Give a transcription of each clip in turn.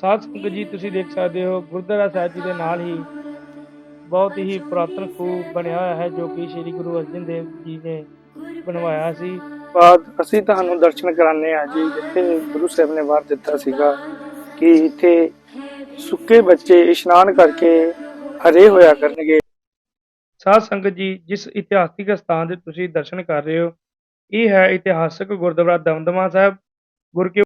ਸਾਧ ਸੰਗਤ ਜੀ ਤੁਸੀਂ ਦੇਖ ਸਕਦੇ ਹੋ ਗੁਰਦੁਆਰਾ ਸਾਹਿਬ ਜੀ ਦੇ ਨਾਲ ਹੀ ਬਹੁਤ ਹੀ ਪੁਰਾਤਨ ਖੂਹ ਬਣਿਆ ਹੋਇਆ ਹੈ ਜੋ ਕਿ ਸ੍ਰੀ ਗੁਰੂ ਅਰਜਨ ਦੇਵ ਜੀ ਨੇ ਬਣਵਾਇਆ ਸੀ। ਬਾਅਦ ਅਸੀਂ ਤੁਹਾਨੂੰ ਦਰਸ਼ਨ ਕਰਾਣੇ ਆ ਜੀ ਜਿੱਥੇ ਗੁਰੂ ਸਾਹਿਬ ਨੇ ਵਾਰ ਦਿੱਤਾ ਸੀਗਾ ਕਿ ਇੱਥੇ ਸੁੱਕੇ ਬੱਚੇ ਇਸ਼ਨਾਨ ਕਰਕੇ ਹਰੇ ਹੋਇਆ ਕਰਨਗੇ। ਸਾਧ ਸੰਗਤ ਜੀ ਜਿਸ ਇਤਿਹਾਸਿਕ ਸਥਾਨ ਦੇ ਤੁਸੀਂ ਦਰਸ਼ਨ ਕਰ ਰਹੇ ਹੋ ਇਹ ਹੈ ਇਤਿਹਾਸਕ ਗੁਰਦੁਆਰਾ ਦਮਦਮਾ ਸਾਹਿਬ। ਗੁਰ ਕੇ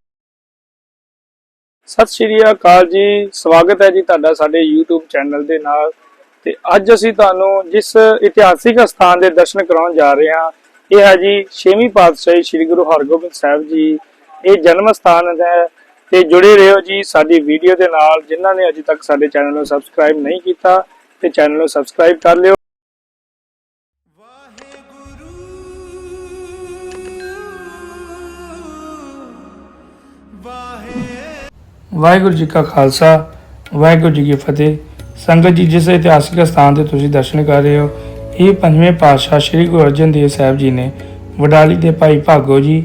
ਸਤਿ ਸ਼੍ਰੀ ਅਕਾਲ ਜੀ। ਸਵਾਗਤ ਹੈ ਜੀ ਤੁਹਾਡਾ ਸਾਡੇ YouTube ਚੈਨਲ ਦੇ ਨਾਲ। ਤੇ ਅੱਜ ਅਸੀਂ ਤੁਹਾਨੂੰ ਜਿਸ ਇਤਿਹਾਸਿਕ ਸਥਾਨ ਦੇ ਦਰਸ਼ਨ ਕਰਾਉਣ ਜਾ ਰਹੇ ਹਾਂ, ਇਹ ਹੈ ਜੀ ਛੇਵੀਂ ਪਾਤਸ਼ਾਹੀ ਸ੍ਰੀ ਗੁਰੂ ਹਰਗੋਬਿੰਦ ਸਾਹਿਬ ਜੀ। ਇਹ ਜਨਮ ਸਥਾਨ ਹੈ ਤੇ ਜੁੜੇ ਰਹੋ ਜੀ ਸਾਡੀ ਵੀਡੀਓ ਦੇ ਨਾਲ, ਜਿਨ੍ਹਾਂ ਨੇ ਅਜੇ ਤੱਕ ਸਾਡੇ ਚੈਨਲ ਨੂੰ ਸਬਸਕ੍ਰਾਈਬ ਨਹੀਂ ਕੀਤਾ, ਤੇ ਚੈਨਲ ਨੂੰ ਸਬਸਕ੍ਰਾਈਬ ਕਰ ਲਿਓ। ਵਾਹਿਗੁਰੂ ਜੀ ਕਾ ਖਾਲਸਾ, ਵਾਹਿਗੁਰੂ ਜੀ ਕੀ ਫਤਿਹ। ਸੰਗਤ ਜੀ, ਜਿਸ ਇਤਿਹਾਸਿਕ ਸਥਾਨ ਤੇ ਤੁਸੀਂ ਦਰਸ਼ਨ ਕਰ ਰਹੇ ਹੋ, ਇਹ ਪੰਜਵੇਂ ਪਾਤਸ਼ਾਹ ਸ੍ਰੀ ਗੁਰੂ ਅਰਜਨ ਦੇਵ ਸਾਹਿਬ ਜੀ ਨੇ ਵਡਾਲੀ ਦੇ ਭਾਈ ਭਾਗੋ ਜੀ,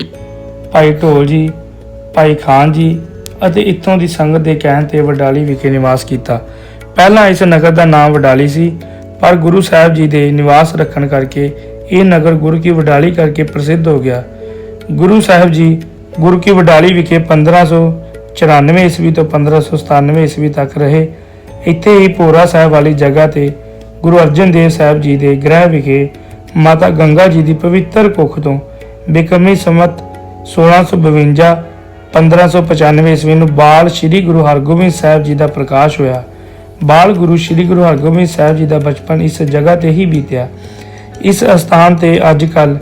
ਭਾਈ ਢੋਲ ਜੀ, ਭਾਈ ਖਾਨ ਜੀ ਅਤੇ ਇੱਥੋਂ ਦੀ ਸੰਗਤ ਦੇ ਕਹਿਣ ਤੇ ਵਡਾਲੀ ਵਿਖੇ ਨਿਵਾਸ ਕੀਤਾ। ਪਹਿਲਾਂ ਇਸ ਨਗਰ ਦਾ ਨਾਮ ਵਡਾਲੀ ਸੀ, ਪਰ ਗੁਰੂ ਸਾਹਿਬ ਜੀ ਦੇ ਨਿਵਾਸ ਰੱਖਣ ਕਰਕੇ ਇਹ ਨਗਰ ਗੁਰੂ ਕੀ ਵਡਾਲੀ ਕਰਕੇ ਪ੍ਰਸਿੱਧ ਹੋ ਗਿਆ। ਗੁਰੂ ਸਾਹਿਬ ਜੀ ਗੁਰੂ ਕੀ ਵਡਾਲੀ ਵਿਖੇ 1594 ਈਸਵੀ ਤੋਂ 1597 ਈਸਵੀ ਤੱਕ ਰਹੇ। ਇੱਥੇ ਹੀ ਪੋਰਾ ਸਾਹਿਬ ਵਾਲੀ ਜਗ੍ਹਾ ਤੇ ਗੁਰੂ ਅਰਜਨ ਦੇਵ ਸਾਹਿਬ ਜੀ ਦੇ ਗ੍ਰਹਿ ਵਿਖੇ ਮਾਤਾ ਗੰਗਾ ਜੀ ਦੀ ਪਵਿੱਤਰ ਕੁੱਖ ਤੋਂ ਬਿਕਰਮੀ ਸੰਮਤ 1652 1595 ਈਸਵੀ ਨੂੰ ਬਾਲ ਸ੍ਰੀ ਗੁਰੂ ਹਰਗੋਬਿੰਦ ਸਾਹਿਬ ਜੀ ਦਾ ਪ੍ਰਕਾਸ਼ ਹੋਇਆ। ਬਾਲ ਗੁਰੂ ਸ੍ਰੀ ਗੁਰੂ ਹਰਗੋਬਿੰਦ ਸਾਹਿਬ ਜੀ ਦਾ ਬਚਪਨ ਇਸ ਜਗ੍ਹਾ ਤੇ ਹੀ ਬੀਤਿਆ। ਇਸ ਅਸਥਾਨ ਤੇ ਅੱਜ ਕੱਲ੍ਹ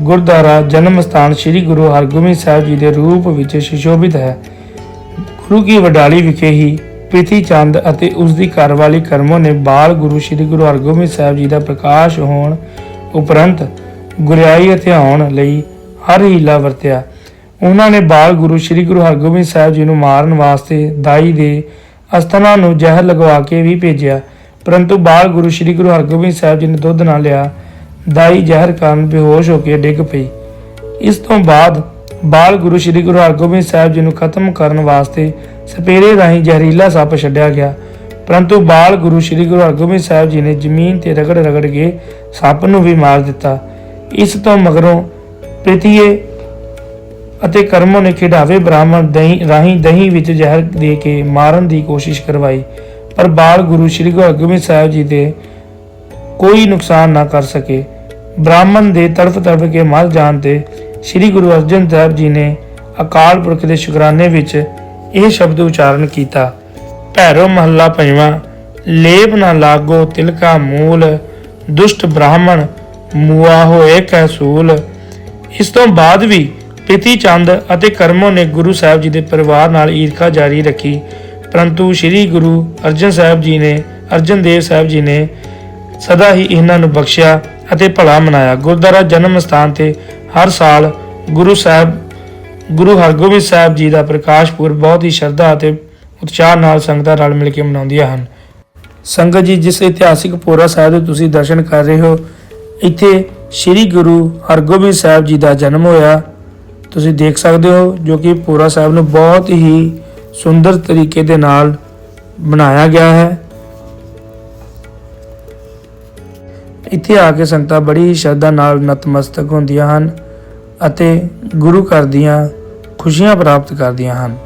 ਗੁਰਦੁਆਰਾ ਜਨਮ ਸਥਾਨ ਸ੍ਰੀ ਗੁਰੂ ਹਰਗੋਬਿੰਦ ਸਾਹਿਬ ਜੀ ਦੇ ਰੂਪ ਵਿੱਚ ਸੁਸ਼ੋਭਿਤ ਹੈ। ਗੁਰੂ ਕੀ ਵਡਾਲੀ ਵਿਖੇ ਹੀ ਪ੍ਰਿਥੀ ਚੰਦ ਅਤੇ ਉਸ ਦੀ ਘਰਵਾਲੀ ਕਰਮੋ ਨੇ ਬਾਲ ਗੁਰੂ ਸ੍ਰੀ ਗੁਰੂ ਹਰਗੋਬਿੰਦ ਸਾਹਿਬ ਜੀ ਦਾ ਪ੍ਰਕਾਸ਼ ਹੋਣ ਉਪਰੰਤ ਗੁਰਿਆਈ ਹਥਿਆਉਣ ਲਈ ਹਰ ਹੀਲਾ ਵਰਤਿਆ। ਉਹਨਾਂ ਨੇ ਬਾਲ ਗੁਰੂ ਸ੍ਰੀ ਗੁਰੂ ਹਰਗੋਬਿੰਦ ਸਾਹਿਬ ਜੀ ਨੂੰ ਮਾਰਨ ਵਾਸਤੇ ਦਾਈ ਦੇ ਅਸਥਾਨਾਂ ਨੂੰ ਜ਼ਹਿਰ ਲਗਵਾ ਕੇ ਵੀ ਭੇਜਿਆ। ਪਰੰਤੂ ਬਾਲ ਗੁਰੂ ਸ੍ਰੀ ਗੁਰੂ ਹਰਗੋਬਿੰਦ ਸਾਹਿਬ ਜੀ ਨੇ ਦੁੱਧ ਨਾ ਲਿਆ ਦਾਈ ਜ਼ਹਿਰ ਕਾਰਨ ਬੇਹੋਸ਼ ਹੋ ਕੇ ਡਿੱਗ ਪਈ। ਇਸ ਤੋਂ ਬਾਅਦ ਬਾਲ ਗੁਰੂ ਸ੍ਰੀ ਗੁਰੂ ਹਰਗੋਬਿੰਦ ਸਾਹਿਬ ਜੀ ਨੂੰ ਖਤਮ ਕਰਨ ਵਾਸਤੇ ਸਪੇਰੇ ਰਾਹੀਂ ਜ਼ਹਿਰੀਲਾ ਸੱਪ ਛੱਡਿਆ ਗਿਆ। ਪਰੰਤੂ ਬਾਲ ਗੁਰੂ ਸ੍ਰੀ ਗੁਰੂ ਹਰਗੋਬਿੰਦ ਸਾਹਿਬ ਜੀ ਨੇ ਜ਼ਮੀਨ ਤੇ ਰਗੜ ਰਗੜ ਕੇ ਸੱਪ ਨੂੰ ਵੀ ਮਾਰ ਦਿੱਤਾ। ਇਸ ਤੋਂ ਮਗਰੋਂ ਪ੍ਰੀਤੀਏ ਅਤੇ ਕਰਮੋ ਨੇ ਖਿਡਾਵੇ ਬ੍ਰਾਹਮਣ ਦਹੀਂ ਰਾਹੀਂ ਦਹੀਂ ਵਿੱਚ ਜ਼ਹਿਰ ਦੇ ਕੇ ਮਾਰਨ ਦੀ ਕੋਸ਼ਿਸ਼ ਕਰਵਾਈ। ਪਰ ਬਾਲ ਗੁਰੂ ਸ੍ਰੀ ਗੁਰੂ ਹਰਗੋਬਿੰਦ ਸਾਹਿਬ ਜੀ ਦੇ ਕੋਈ ਨੁਕਸਾਨ ਨਾ ਕਰ ਸਕੇ। ਬ੍ਰਾਹਮਣ ਦੇ ਤੜਫ ਤੜਫ ਕੇ ਮਰ ਜਾਣ ਤੇ ਸ੍ਰੀ ਗੁਰੂ ਅਰਜਨ ਸਾਹਿਬ ਜੀ ਨੇ ਅਕਾਲ ਪੁਰਖ ਦੇ ਸ਼ੁਕਰਾਨੇ ਵਿੱਚ ਇਹ ਸ਼ਬਦ ਉਚਾਰਨ ਕੀਤਾ, ਭੈਰੋ ਮਹੱਲਾ ਪੰਜਵਾਂ ਲੇਪ ਨਾ ਲਾਗੋ ਤਿਲਕਾ ਮੂਲ, ਦੁਸ਼ਟ ਬ੍ਰਾਹਮਣ ਮੂਆ ਹੋਏ ਕੈਸੂਲ ਇਸ ਤੋਂ ਬਾਅਦ ਵੀ ਪ੍ਰੀਤੀ ਚੰਦ ਅਤੇ ਕਰਮੋ ਨੇ ਗੁਰੂ ਸਾਹਿਬ ਜੀ ਦੇ ਪਰਿਵਾਰ ਨਾਲ ਈਰਖਾ ਜਾਰੀ ਰੱਖੀ। ਪਰੰਤੂ ਸ੍ਰੀ ਗੁਰੂ ਅਰਜਨ ਸਾਹਿਬ ਜੀ ਨੇ, ਅਰਜਨ ਦੇਵ ਸਾਹਿਬ ਜੀ ਨੇ ਸਦਾ ਹੀ ਇਹਨਾਂ ਨੂੰ ਬਖਸ਼ਿਆ ਅਤੇ ਭਲਾ ਮਨਾਇਆ। ਗੁਰਦੁਆਰਾ ਜਨਮ ਸਥਾਨ ਤੇ ਹਰ ਸਾਲ ਗੁਰੂ ਸਾਹਿਬ, ਗੁਰੂ ਹਰਗੋਬਿੰਦ ਸਾਹਿਬ ਜੀ ਦਾ ਪ੍ਰਕਾਸ਼ ਪੁਰਬ ਬਹੁਤ ਹੀ ਸ਼ਰਧਾ ਅਤੇ ਉਤਸ਼ਾਹ ਨਾਲ ਸੰਗਤਾਂ ਰਲ ਮਿਲ ਕੇ ਮਨਾਉਂਦੀਆਂ ਹਨ। ਸੰਗਤ ਜੀ, ਜਿਸ ਇਤਿਹਾਸਿਕ ਪੋਰਾ ਸਾਹਿਬ ਦੇ ਤੁਸੀਂ ਦਰਸ਼ਨ ਕਰ ਰਹੇ ਹੋ, ਇੱਥੇ ਸ੍ਰੀ ਗੁਰੂ ਹਰਗੋਬਿੰਦ ਸਾਹਿਬ ਜੀ ਦਾ ਜਨਮ ਹੋਇਆ। ਤੁਸੀਂ ਦੇਖ ਸਕਦੇ ਹੋ ਜੋ ਕਿ ਪੋਰਾ ਸਾਹਿਬ ਨੂੰ ਬਹੁਤ ਹੀ ਸੁੰਦਰ ਤਰੀਕੇ ਦੇ ਨਾਲ ਬਣਾਇਆ ਗਿਆ ਹੈ। ਇੱਥੇ ਆ ਕੇ ਸੰਗਤਾਂ ਬੜੀ ਹੀ ਸ਼ਰਧਾ ਨਾਲ ਨਤਮਸਤਕ ਹੁੰਦੀਆਂ ਹਨ ਅਤੇ ਗੁਰੂ ਘਰ ਦੀਆਂ ਖੁਸ਼ੀਆਂ ਪ੍ਰਾਪਤ ਕਰਦੀਆਂ ਹਨ।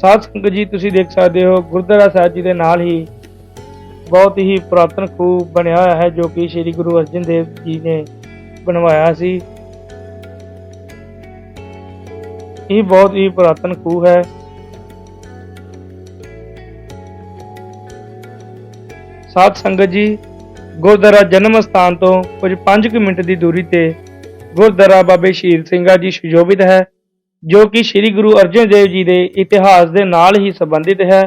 ਸਾਧ ਸੰਗਤ ਜੀ, ਤੁਸੀਂ ਦੇਖ ਸਕਦੇ ਹੋ, ਗੁਰਦੁਆਰਾ ਸਾਹਿਬ ਜੀ ਦੇ ਨਾਲ ਹੀ ਬਹੁਤ ਹੀ ਪੁਰਾਤਨ ਖੂਹ ਬਣਿਆ ਹੋਇਆ ਹੈ, ਜੋ ਕਿ ਸ੍ਰੀ ਗੁਰੂ ਅਰਜਨ ਦੇਵ ਜੀ ਨੇ ਬਣਵਾਇਆ ਸੀ। ਇਹ ਬਹੁਤ ਹੀ ਪੁਰਾਤਨ ਖੂਹ ਹੈ। ਸਾਧ ਸੰਗਤ ਜੀ, ਗੁਰਦੁਆਰਾ ਜਨਮ ਸਥਾਨ ਤੋਂ ਕੁਝ 5 ਮਿੰਟ ਦੀ ਦੂਰੀ ਤੇ ਗੁਰਦੁਆਰਾ ਬਾਬੇ ਸ਼ਹੀਦ ਸਿੰਘਾ ਜੀ, ਸੁਸ਼ੋਭਿਤ ਹੈ। ਜੋ ਕਿ ਸ੍ਰੀ ਗੁਰੂ ਅਰਜਨ ਦੇਵ ਜੀ ਦੇ ਇਤਿਹਾਸ ਦੇ ਨਾਲ ਹੀ ਸੰਬੰਧਿਤ ਹੈ।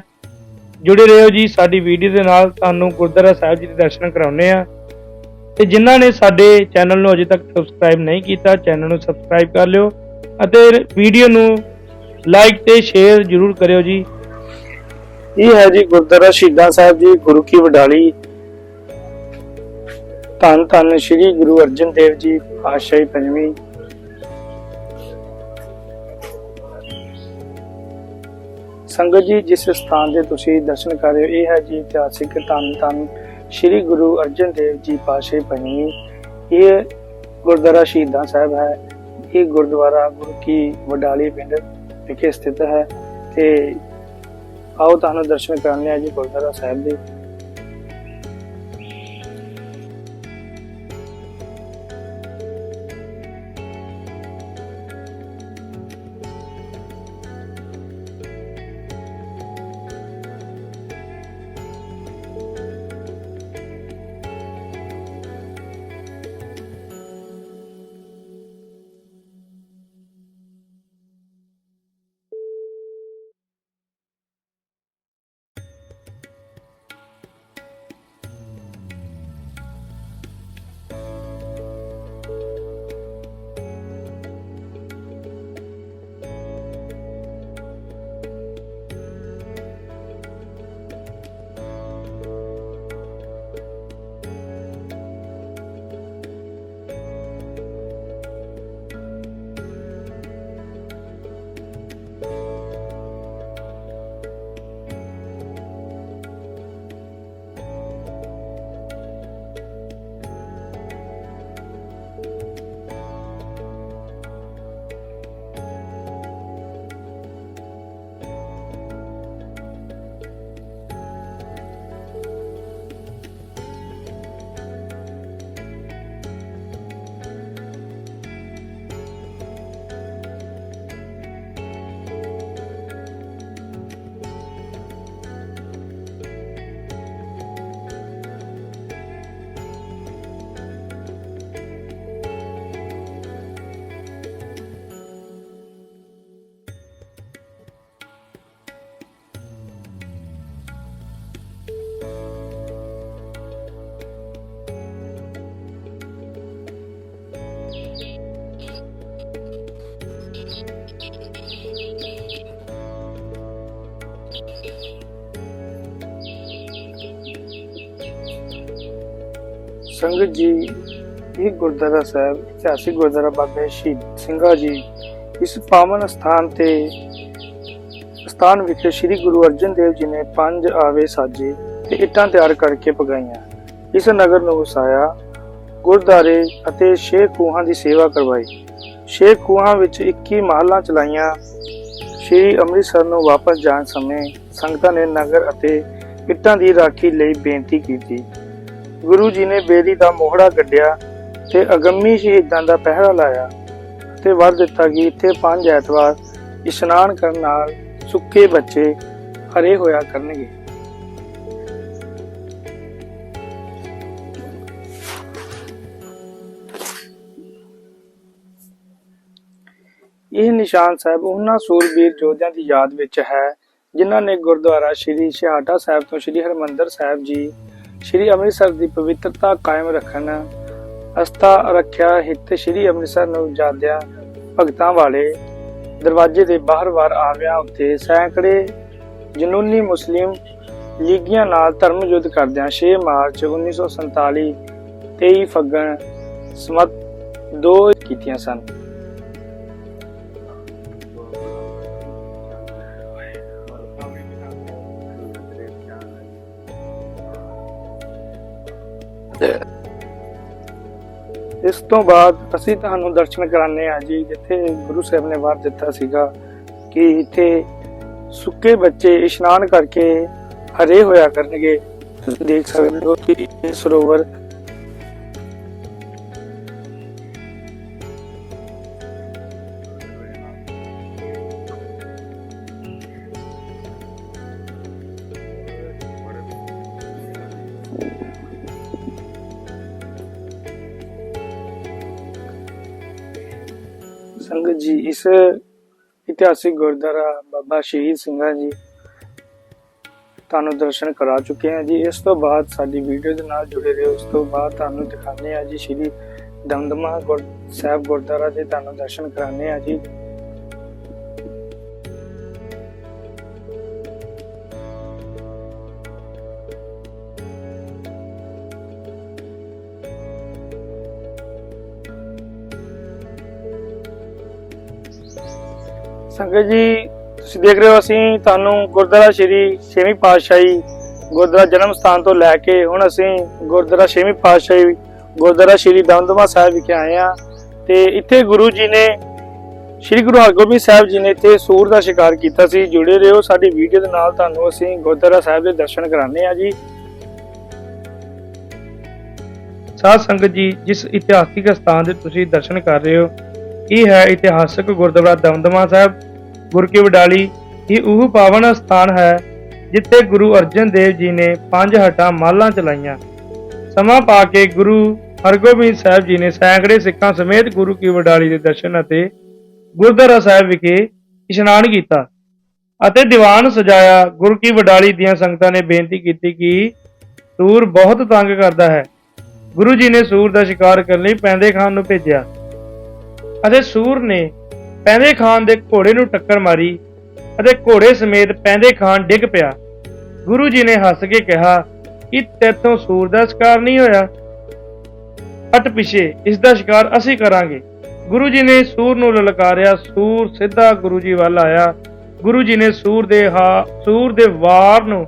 ਜੁੜੇ ਰਹੋ ਜੀ ਸਾਡੀ ਵੀਡੀਓ ਦੇ ਨਾਲ, ਤੁਹਾਨੂੰ ਗੁਰਦੁਆਰਾ ਸਾਹਿਬ ਜੀ ਦੇ ਦਰਸ਼ਨ ਕਰਾਉਣੇ ਆ ਤੇ ਜਿਨ੍ਹਾਂ ਨੇ ਸਾਡੇ ਚੈਨਲ ਨੂੰ ਅਜੇ ਤੱਕ ਸਬਸਕ੍ਰਾਈਬ ਨਹੀਂ ਕੀਤਾ ਚੈਨਲ ਨੂੰ ਸਬਸਕ੍ਰਾਈਬ ਕਰ ਲਿਓ ਅਤੇ ਵੀਡੀਓ ਨੂੰ ਲਾਈਕ ਤੇ ਸ਼ੇਅਰ ਜ਼ਰੂਰ ਕਰਿਓ ਜੀ। ਇਹ ਹੈ ਜੀ ਗੁਰਦੁਆਰਾ ਸ਼ਹੀਦਾਂ ਸਾਹਿਬ ਜੀ, ਗੁਰੂ ਕੀ ਵਡਾਲੀ। ਧੰਨ ਧੰਨ ਸ੍ਰੀ ਗੁਰੂ ਅਰਜਨ ਦੇਵ ਜੀ ਪਾਤਸ਼ਾਹੀ ਪੰਜਵੀਂ। ਸੰਗਤ ਜੀ, ਜਿਸ ਸਥਾਨ ਦੇ ਤੁਸੀਂ ਦਰਸ਼ਨ ਕਰ ਰਹੇ ਹੋ, ਇਹ ਹੈ ਜੀ ਇਤਿਹਾਸਿਕ ਧੰਨ ਧੰਨ ਸ੍ਰੀ ਗੁਰੂ ਅਰਜਨ ਦੇਵ ਜੀ ਪਾਤਸ਼ਾਹੀ ਬਣੀ ਇਹ ਗੁਰਦੁਆਰਾ ਸ਼ਹੀਦਾਂ ਸਾਹਿਬ ਹੈ। ਇਹ ਗੁਰਦੁਆਰਾ ਗੁਰੂ ਕੀ ਵਡਾਲੀ ਪਿੰਡ ਵਿਖੇ ਸਥਿਤ ਹੈ ਤੇ ਆਓ ਤੁਹਾਨੂੰ ਦਰਸ਼ਨ ਕਰਨ ਲਿਆ ਜੀ ਗੁਰਦੁਆਰਾ ਸਾਹਿਬ ਦੇ। ਸੰਗਤ ਜੀ, ਇਹ ਗੁਰਦੁਆਰਾ ਸਾਹਿਬ, ਇਤਿਹਾਸਿਕ ਗੁਰਦੁਆਰਾ ਬਾਬੇ ਸ਼ਹੀਦ ਸਿੰਘਾ ਜੀ, ਇਸ ਪਾਵਨ ਸਥਾਨ ਤੇ, ਸਥਾਨ ਵਿਖੇ ਸ੍ਰੀ ਗੁਰੂ ਅਰਜਨ ਦੇਵ ਜੀ ਨੇ ਪੰਜ ਆਵੇ ਸਾਜੇ ਤੇ ਇੱਟਾਂ ਤਿਆਰ ਕਰਕੇ ਪਗਾਈਆਂ। ਇਸ ਨਗਰ ਨੂੰ ਵਸਾਇਆ ਗੁਰਦਾਰੇ ਅਤੇ ਛੇ ਖੂਹਾਂ ਦੀ ਸੇਵਾ ਕਰਵਾਈ। ਛੇ ਖੂਹਾਂ ਵਿੱਚ 21 ਮਹੱਲਾਂ ਚਲਾਈਆਂ। ਸ਼੍ਰੀ ਅੰਮ੍ਰਿਤਸਰ ਨੂੰ ਵਾਪਸ ਜਾਣ ਸਮੇਂ ਸੰਗਤਾਂ ਨੇ ਨਗਰ ਅਤੇ ਇੱਟਾਂ ਦੀ ਰਾਖੀ ਲਈ ਬੇਨਤੀ ਕੀਤੀ। ਗੁਰੂ ਜੀ ਨੇ ਬੇਦੀ ਦਾ ਮੋਹੜਾ ਕੱਢਿਆ ਤੇ ਅਗੰਮੀ ਸ਼ਹੀਦਾਂ ਦਾ ਪਹਿਰਾ ਲਾਇਆ ਤੇ ਵਰ ਦਿੱਤਾ ਕਿ ਇੱਥੇ ਪੰਜ ਐਤਵਾਰ ਇਸ਼ਨਾਨ ਕਰਨ ਨਾਲ ਸੁੱਕੇ ਬੱਚੇ ਹਰੇ ਹੋਇਆ ਕਰਨਗੇ। ਇਹ ਨਿਸ਼ਾਨ ਸਾਹਿਬ ਉਹਨਾਂ ਸੂਰਬੀਰ ਯੋਧਿਆਂ ਦੀ ਯਾਦ ਵਿੱਚ ਹੈ, ਜਿਨ੍ਹਾਂ ਨੇ ਗੁਰਦੁਆਰਾ ਸ਼੍ਰੀ ਛਿਹਾਟਾ ਸਾਹਿਬ ਤੋਂ ਸ਼੍ਰੀ ਹਰਮੰਦਰ ਸਾਹਿਬ ਜੀ ਸ਼੍ਰੀ ਅੰਮ੍ਰਿਤਸਰ ਦੀ ਪਵਿੱਤਰਤਾ ਕਾਇਮ ਰੱਖਣ, ਅਸਥਾ ਰੱਖਿਆ ਹਿੱਤ ਸ਼੍ਰੀ ਅੰਮ੍ਰਿਤਸਰ ਨੂੰ ਜਾਂਦਿਆਂ ਭਗਤਾਂ ਵਾਲੇ ਦਰਵਾਜ਼ੇ ਦੇ ਬਾਹਰ ਵਾਰ ਆਵਿਆਂ ਉੱਤੇ ਸੈਂਕੜੇ ਜਨੂਨੀ ਮੁਸਲਿਮ ਲੀਗੀਆਂ ਨਾਲ ਧਰਮ ਯੁੱਧ ਕਰਦਿਆਂ 6 ਮਾਰਚ 1947 23 ਫੱਗਣ ਸਮਤ 2 ਕੀਤੀਆਂ ਸਨ। ਇਸ ਤੋਂ ਬਾਅਦ ਅਸੀਂ ਤੁਹਾਨੂੰ ਦਰਸ਼ਨ ਕਰਾਣੇ ਆ ਜੀ, ਜਿੱਥੇ ਗੁਰੂ ਸਾਹਿਬ ਨੇ ਵਾਰ ਦਿੱਤਾ ਸੀਗਾ ਕਿ ਇੱਥੇ ਸੁੱਕੇ ਬੱਚੇ ਇਸ਼ਨਾਨ ਕਰਕੇ ਹਰੇ ਹੋਇਆ ਕਰਨਗੇ। ਤੁਸੀਂ ਦੇਖ ਸਕਦੇ ਹੋ ਕਿ ਇਹ ਸਰੋਵਰ ਇਸ ਇਤਿਹਾਸਿਕ ਗੁਰਦੁਆਰਾ ਬਾਬਾ ਸ਼ਹੀਦ ਸਿੰਘਾਂ ਜੀ ਤੁਹਾਨੂੰ ਦਰਸ਼ਨ ਕਰਾ ਚੁੱਕੇ ਹਾਂ ਜੀ। ਇਸ ਤੋਂ ਬਾਅਦ ਸਾਡੀ ਵੀਡੀਓ ਦੇ ਨਾਲ ਜੁੜੇ ਰਹੋ। ਉਸ ਤੋਂ ਬਾਅਦ ਤੁਹਾਨੂੰ ਦਿਖਾਉਂਦੇ ਹਾਂ ਜੀ, ਸ਼੍ਰੀ ਦਮਦਮਾ ਗੁਰ ਸਾਹਿਬ ਗੁਰਦੁਆਰਾ ਦੇ ਤੁਹਾਨੂੰ ਦਰਸ਼ਨ ਕਰਾਉਂਦੇ ਆ ਜੀ। ਸੰਗਤ ਜੀ, ਤੁਸੀਂ ਦੇਖ ਰਹੇ ਹੋ ਅਸੀਂ ਤੁਹਾਨੂੰ ਗੁਰਦੁਆਰਾ ਸ਼੍ਰੀ ਛੇਵੀਂ ਪਾਤਸ਼ਾਹੀ ਗੁਰਦੁਆਰਾ ਜਨਮ ਸਥਾਨ ਤੋਂ ਲੈ ਕੇ ਹੁਣ ਅਸੀਂ ਗੁਰਦੁਆਰਾ ਛੇਵੀਂ ਪਾਤਸ਼ਾਹੀ ਗੁਰਦੁਆਰਾ ਸ਼੍ਰੀ ਦਮਦਮਾ ਸਾਹਿਬ ਵਿਖੇ ਆਏ ਹਾਂ ਤੇ ਇੱਥੇ ਗੁਰੂ ਜੀ ਨੇ ਸ਼੍ਰੀ ਗੁਰੂ ਹਰਗੋਬਿੰਦ ਸਾਹਿਬ ਜੀ ਨੇ ਇੱਥੇ ਸੂਰ ਦਾ ਸ਼ਿਕਾਰ ਕੀਤਾ ਸੀ। ਜੁੜੇ ਰਹੋ ਸਾਡੀ ਵੀਡੀਓ ਦੇ ਨਾਲ, ਤੁਹਾਨੂੰ ਅਸੀਂ ਗੁਰਦੁਆਰਾ ਸਾਹਿਬ ਦੇ ਦਰਸ਼ਨ ਕਰਾਉਂਦੇ ਹਾਂ ਜੀ। ਸਾਧ ਸੰਗਤ ਜੀ, ਜਿਸ ਇਤਿਹਾਸਿਕ ਸਥਾਨ ਦੇ ਤੁਸੀਂ ਦਰਸ਼ਨ ਕਰ ਰਹੇ ਹੋ, ਇਹ ਹੈ ਇਤਿਹਾਸਕ ਗੁਰਦੁਆਰਾ ਦਮਦਮਾ ਸਾਹਿਬ। ਗੁਰ ਕੀ ਵਡਾਲੀ ਇਹ ਉਹ ਪਾਵਨ ਸਥਾਨ ਹੈ ਜਿੱਥੇ ਗੁਰੂ ਅਰਜਨ ਦੇਵ ਜੀ ਨੇ ਪੰਜ ਹਟਾਂ ਮਾਲਾਂ ਚਲਾਈਆਂ। ਸਮਾਂ ਪਾ ਕੇ ਗੁਰੂ ਹਰਗੋਬਿੰਦ ਸਾਹਿਬ ਜੀ ਨੇ ਸੈਂਕੜੇ ਸਿੱਖਾਂ ਸਮੇਤ ਗੁਰੂ ਕੀ ਵਡਾਲੀ ਦੇ ਦਰਸ਼ਨ ਅਤੇ ਗੁਰਦੁਆਰਾ ਸਾਹਿਬ ਵਿਖੇ ਇਸ਼ਨਾਨ ਕੀਤਾ ਅਤੇ ਦੀਵਾਨ ਸਜਾਇਆ। ਗੁਰੂ ਕੀ ਵਡਾਲੀ ਦੀਆਂ ਸੰਗਤਾਂ ਨੇ ਬੇਨਤੀ ਕੀਤੀ ਕਿ ਸੂਰ ਬਹੁਤ ਤੰਗ ਕਰਦਾ ਹੈ। ਗੁਰੂ ਜੀ ਨੇ ਸੂਰ ਦਾ ਸ਼ਿਕਾਰ ਕਰਨ ਲਈ ਪੈਂਦੇ ਖਾਨ ਨੂੰ ਭੇਜਿਆ ਅਤੇ ਸੂਰ ਨੇ ਪੈਂਦੇ ਖਾਨ ਦੇ ਘੋੜੇ ਨੂੰ ਟੱਕਰ ਮਾਰੀ ਅਤੇ ਘੋੜੇ ਸਮੇਤ ਪੈਂਦੇ ਖਾਨ ਡਿੱਗ ਪਿਆ। ਗੁਰੂ ਜੀ ਨੇ ਹੱਸ ਕੇ ਕਿਹਾ, ਕਿ ਤੇਥੋਂ ਸੂਰ ਦਾ ਸ਼ਿਕਾਰ ਨਹੀਂ ਹੋਇਆ? ਹਟ ਪਿਛੇ, ਇਸ ਦਾ ਸ਼ਿਕਾਰ ਅਸੀਂ ਕਰਾਂਗੇ। ਗੁਰੂ ਜੀ ਨੇ ਸੂਰ ਨੂੰ ਲਲਕਾਰਿਆ, ਸੂਰ ਸਿੱਧਾ ਗੁਰੂ ਜੀ ਵੱਲ ਆਇਆ। ਗੁਰੂ ਜੀ ਨੇ ਸੂਰ ਦੇ ਹਾ, ਸੂਰ ਦੇ ਵਾਰ ਨੂੰ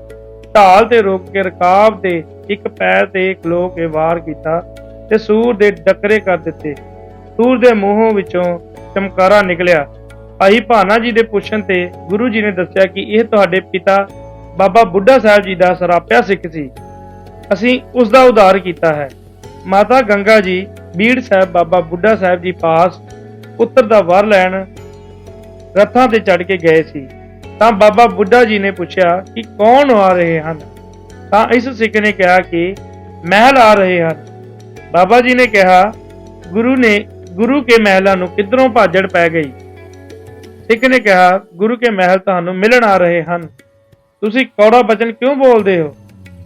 ਢਾਲ ਤੇ ਰੋਕ ਕੇ ਰਕਾਬ ਤੇ ਇੱਕ ਪੈਰ ਤੇ ਖਲੋ ਕੇ ਵਾਰ ਕੀਤਾ ਤੇ ਸੂਰ ਦੇ ਡੱਕਰੇ ਕਰ ਦਿੱਤੇ। ਸੂਰ ਦੇ ਮੂੰਹੋਂ ਵਿੱਚੋਂ ਚਮਕਾਰਾ ਨਿਕਲਿਆ। ਆਈ ਭਾਨਾ ਜੀ ਦੇ ਪੁੱਛਣ ਤੇ ਗੁਰੂ ਜੀ ਨੇ ਦੱਸਿਆ ਕਿ ਇਹ ਤੁਹਾਡੇ ਪਿਤਾ ਬਾਬਾ ਬੁੱਢਾ ਸਾਹਿਬ ਜੀ ਦਾ ਸਰਾਪਿਆ ਸਿੱਖ ਸੀ। ਅਸੀਂ ਉਸ ਦਾ ਉਧਾਰ ਕੀਤਾ ਹੈ। ਮਾਤਾ ਗੰਗਾ ਜੀ, ਬੀੜ ਸਾਹਿਬ ਬਾਬਾ ਬੁੱਢਾ ਸਾਹਿਬ ਜੀ ਪਾਸ ਪੁੱਤਰ ਦਾ ਵਰ ਲੈਣ ਰੱਥਾਂ ਤੇ ਚੜ ਕੇ ਗਏ ਸੀ। ਤਾਂ ਬਾਬਾ ਬੁੱਢਾ ਜੀ ਨੇ ਪੁੱਛਿਆ ਕਿ ਕੌਣ ਆ ਰਹੇ ਹਨ? ਤਾਂ ਇਸ ਸਿੱਖ ਨੇ ਕਿਹਾ ਕਿ ਮਹਿਲ ਆ ਰਹੇ ਹਨ। ਬਾਬਾ ਜੀ ਨੇ ਕਿਹਾ, ਗੁਰੂ ਨੇ ਗੁਰੂ ਕੇ ਮਹਿਲਾਂ ਨੂੰ ਕਿਧਰੋਂ ਭਾਜੜ ਪੈ ਗਈ? ਸਿੱਖ ਨੇ ਕਿਹਾ, ਗੁਰੂ ਕੇ ਮਹਿਲ ਤੁਹਾਨੂੰ ਮਿਲਣ ਆ ਰਹੇ ਹਨ। ਤੁਸੀਂ ਕੌੜਾ ਬਚਨ ਕਿਉਂ ਬੋਲਦੇ ਹੋ?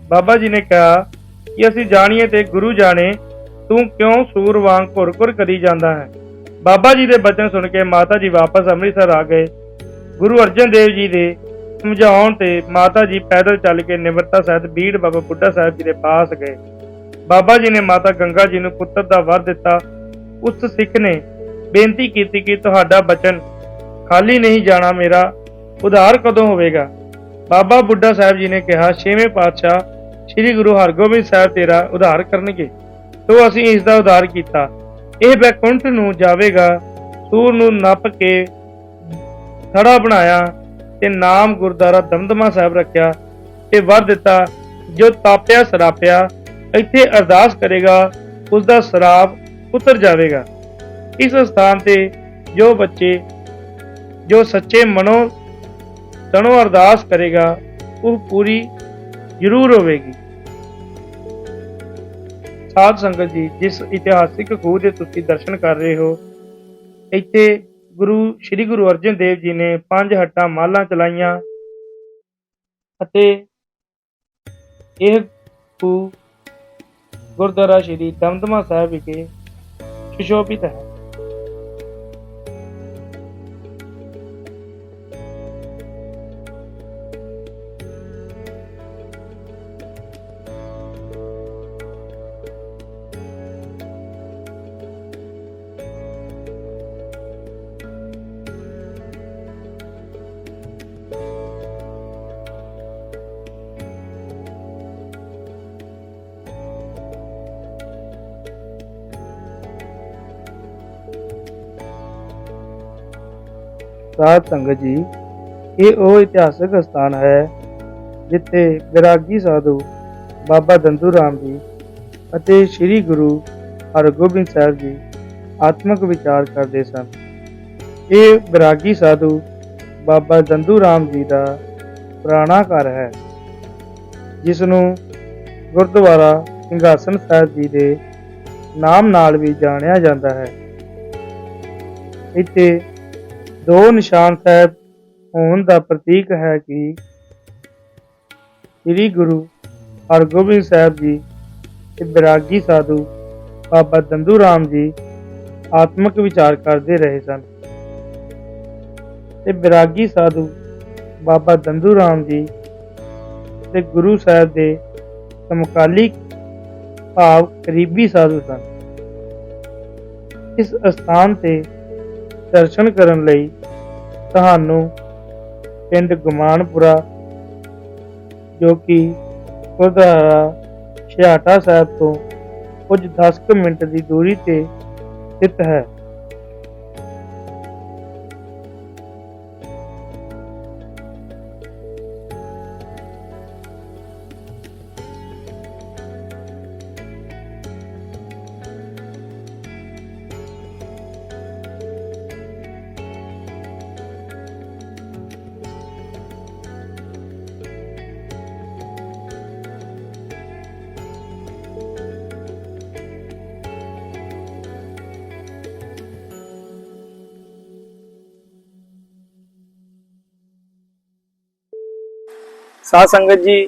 ਬਾਬਾ ਜੀ ਨੇ ਕਿਹਾ, ਕਿ ਅਸੀਂ ਜਾਣੀਏ ਤੇ ਗੁਰੂ ਜਾਣੇ, ਤੂੰ ਕਿਉਂ ਸੂਰ ਵਾਂਗ ਘੁਰ-ਘੁਰ ਕਰੀ ਜਾਂਦਾ ਹੈ? ਬਾਬਾ ਜੀ ਦੇ ਬਚਨ ਸੁਣ ਕੇ ਮਾਤਾ ਜੀ ਵਾਪਸ ਅੰਮ੍ਰਿਤਸਰ ਆ ਗਏ। ਗੁਰੂ ਅਰਜਨ ਦੇਵ ਜੀ ਦੇ ਸਮਝਾਉਣ ਤੇ ਮਾਤਾ ਜੀ ਪੈਦਲ ਚੱਲ ਕੇ ਨਿਮਰਤਾ ਸਹਿਤ ਬੀੜ ਬਾਬਾ ਬੁੱਢਾ ਸਾਹਿਬ ਜੀ ਦੇ ਪਾਸ ਗਏ। ਬਾਬਾ ਜੀ ਨੇ ਮਾਤਾ ਗੰਗਾ ਜੀ ਨੂੰ ਪੁੱਤਰ ਦਾ ਵਰ ਦਿੱਤਾ। ਉਸ ਸਿੱਖ ਨੇ ਬੇਨਤੀ ਕੀਤੀ ਕਿ ਤੁਹਾਡਾ ਬਚਨ ਖਾਲੀ ਨਹੀਂ ਜਾਣਾ, ਮੇਰਾ ਉਧਾਰ ਕਦੋਂ ਹੋਵੇਗਾ? ਬਾਬਾ ਬੁੱਢਾ ਸਾਹਿਬ ਜੀ ਨੇ ਕਿਹਾ, ਛੇਵੇਂ ਪਾਤਸ਼ਾਹ ਸ੍ਰੀ ਗੁਰੂ ਹਰਗੋਬਿੰਦ ਸਾਹਿਬ ਤੇਰਾ ਉਧਾਰ ਕਰਨਗੇ। ਤੋ ਅਸੀਂ ਇਸ ਦਾ ਉਧਾਰ ਕੀਤਾ। ਇਹ ਬੈਕੁੰਠ ਨੂੰ ਜਾਵੇਗਾ, ਸੂਰ ਨੂੰ ਨੱਪ ਕੇ ਥੜਾ ਬਣਾਇਆ ਤੇ ਨਾਮ ਗੁਰਦੁਆਰਾ ਦਮਦਮਾ ਸਾਹਿਬ ਰੱਖਿਆ ਤੇ ਵਰ ਦਿੱਤਾ। ਜੋ ਤਾਪਿਆ, ਸਰਾਪਿਆ, ਇੱਥੇ ਅਰਦਾਸ ਕਰੇਗਾ ਉਸ ਦਾ ਸਰਾਪ ਉਤਰ ਜਾਵੇਗਾ। ਇਸ ਸਥਾਨ ਤੇ ਜੋ ਬੱਚੇ, ਜੋ ਸੱਚੇ ਮਨੋ ਤਣੋ ਅਰਦਾਸ ਕਰੇਗਾ, ਉਹ ਪੂਰੀ ਜ਼ਰੂਰ ਹੋਵੇਗੀ। ਸਾਧ ਸੰਗਤ ਜੀ, ਜਿਸ ਇਤਿਹਾਸਿਕ ਖੂਹ ਦੇ ਤੁਸੀਂ ਦਰਸ਼ਨ ਕਰ ਰਹੇ ਹੋ, ਇੱਥੇ ਗੁਰੂ, ਸ੍ਰੀ ਗੁਰੂ ਅਰਜਨ ਦੇਵ ਜੀ ਨੇ ਪੰਜ ਹੱਟਾਂ ਮਾਲਾਂ ਚਲਾਈਆਂ ਅਤੇ ਇਹ ਖੂਹ ਗੁਰਦੁਆਰਾ ਸ੍ਰੀ ਦਮਦਮਾ ਸਾਹਿਬ ਵਿਖੇ ਸੁਸ਼ੋਭਿਤ ਹੈ ਸਾਧ ਸੰਗਤ ਜੀ, ਇਹ ਉਹ ਇਤਿਹਾਸਕ ਸਥਾਨ ਹੈ ਜਿੱਥੇ ਵਿਰਾਗੀ ਸਾਧੂ ਬਾਬਾ ਦੰਦੂ ਰਾਮ ਜੀ ਅਤੇ ਸ੍ਰੀ ਗੁਰੂ ਹਰਗੋਬਿੰਦ ਸਾਹਿਬ ਜੀ ਆਤਮਿਕ ਵਿਚਾਰ ਕਰਦੇ ਸਨ। ਇਹ ਵਿਰਾਗੀ ਸਾਧੂ ਬਾਬਾ ਦੰਦੂ ਰਾਮ ਜੀ ਦਾ ਪੁਰਾਣਾ ਘਰ ਹੈ ਜਿਸ ਨੂੰ ਗੁਰਦੁਆਰਾ ਸਿੰਘਾਸਨ ਸਾਹਿਬ ਜੀ ਦੇ ਨਾਮ ਨਾਲ ਵੀ ਜਾਣਿਆ ਜਾਂਦਾ ਹੈ। ਇੱਥੇ ਦੋ ਨਿਸ਼ਾਨ ਸਾਹਿਬ ਹੋਣ ਦਾ ਪ੍ਰਤੀਕ ਹੈ ਕਿ ਸ੍ਰੀ ਗੁਰੂ ਹਰਗੋਬਿੰਦ ਸਾਹਿਬ ਜੀ, ਤੇ ਸਾਧੂ ਬਾਬਾ ਦੰਦੂ ਰਾਮ ਜੀ ਆਤਮਿਕ ਵਿਚਾਰ ਕਰਦੇ ਰਹੇ ਸਨ। ਤੇ ਬਿਰਾਗੀ ਸਾਧੂ ਬਾਬਾ ਦੰਦੂ ਰਾਮ ਜੀ ਤੇ ਗੁਰੂ ਸਾਹਿਬ ਦੇ ਸਮਕਾਲੀ ਭਾਵ ਕਰੀਬੀ ਸਾਧੂ ਸਨ। ਇਸ ਸਥਾਨ ਤੇ ਦਰਸ਼ਨ ਕਰਨ ਲਈ ਤੁਹਾਨੂੰ ਪਿੰਡ ਗਮਾਨਪੁਰਾ, ਜੋ ਕਿ ਗੁਰਦੁਆਰਾ ਛਿਆਟਾ ਸਾਹਿਬ ਤੋਂ ਕੁਝ 10 ਕੁ ਮਿੰਟ ਦੀ ਦੂਰੀ ਤੇ ਸਥਿਤ ਹੈ। ਸਾਧ ਸੰਗਤ ਜੀ,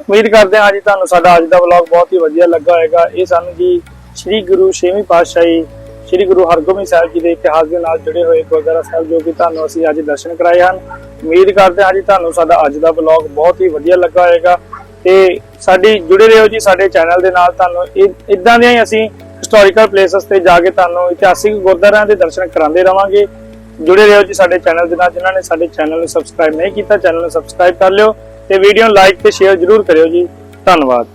ਉਮੀਦ ਕਰਦੇ ਹਾਂ ਜੀ ਤੁਹਾਨੂੰ ਸਾਡਾ ਅੱਜ ਦਾ ਵਲੌਗ ਬਹੁਤ ਹੀ ਵਧੀਆ ਲੱਗਾ ਹੋਵੇਗਾ। ਇਹ ਸਾਨੂੰ ਜੀ ਸ੍ਰੀ ਗੁਰੂ ਛੇਵੀਂ ਪਾਤਸ਼ਾਹੀ, ਸ੍ਰੀ ਗੁਰੂ ਹਰਗੋਬਿੰਦ ਸਾਹਿਬ ਜੀ ਦੇ ਇਤਿਹਾਸ ਦੇ ਨਾਲ ਜੁੜੇ ਹੋਏ ਗੁਰਦੁਆਰਾ ਸਾਹਿਬ ਜੋ ਕਿ ਤੁਹਾਨੂੰ ਅਸੀਂ ਅੱਜ ਦਰਸ਼ਨ ਕਰਾਏ ਹਨ। ਉਮੀਦ ਕਰਦੇ ਹਾਂ ਜੀ ਤੁਹਾਨੂੰ ਸਾਡਾ ਅੱਜ ਦਾ ਵਲੌਗ ਬਹੁਤ ਹੀ ਵਧੀਆ ਲੱਗਾ ਹੋਵੇਗਾ। ਤੇ ਸਾਡੀ ਜੁੜੇ ਰਹੋ ਜੀ ਸਾਡੇ ਚੈਨਲ ਦੇ ਨਾਲ। ਤੁਹਾਨੂੰ ਇਦਾਂ ਦੀਆਂ ਹੀ ਅਸੀਂ ਹਿਸਟੋਰੀਕਲ ਪਲੇਸਸ ਤੇ ਜਾ ਕੇ ਤੁਹਾਨੂੰ ਇਤਿਹਾਸਿਕ ਗੁਰਦੁਆਰਿਆਂ ਦੇ ਦਰਸ਼ਨ ਕਰਾਉਂਦੇ ਰਵਾਂਗੇ। ਜੁੜੇ ਰਹੋ ਜੀ ਸਾਡੇ ਚੈਨਲ ਦੇ ਨਾਲ। ਜਿਨ੍ਹਾਂ ਨੇ ਸਾਡੇ ਚੈਨਲ ਨੂੰ ਸਬਸਕ੍ਰਾਈਬ ਨਹੀਂ ਕੀਤਾ, ਚੈਨਲ ਨੂੰ ਸਬਸਕ੍ਰਾਈਬ ਕਰ ਲਿਓ ਤੇ ਵੀਡੀਓ ਨੂੰ ਲਾਈਕ ਤੇ ਸ਼ੇਅਰ ਜ਼ਰੂਰ ਕਰਿਓ ਜੀ। ਧੰਨਵਾਦ।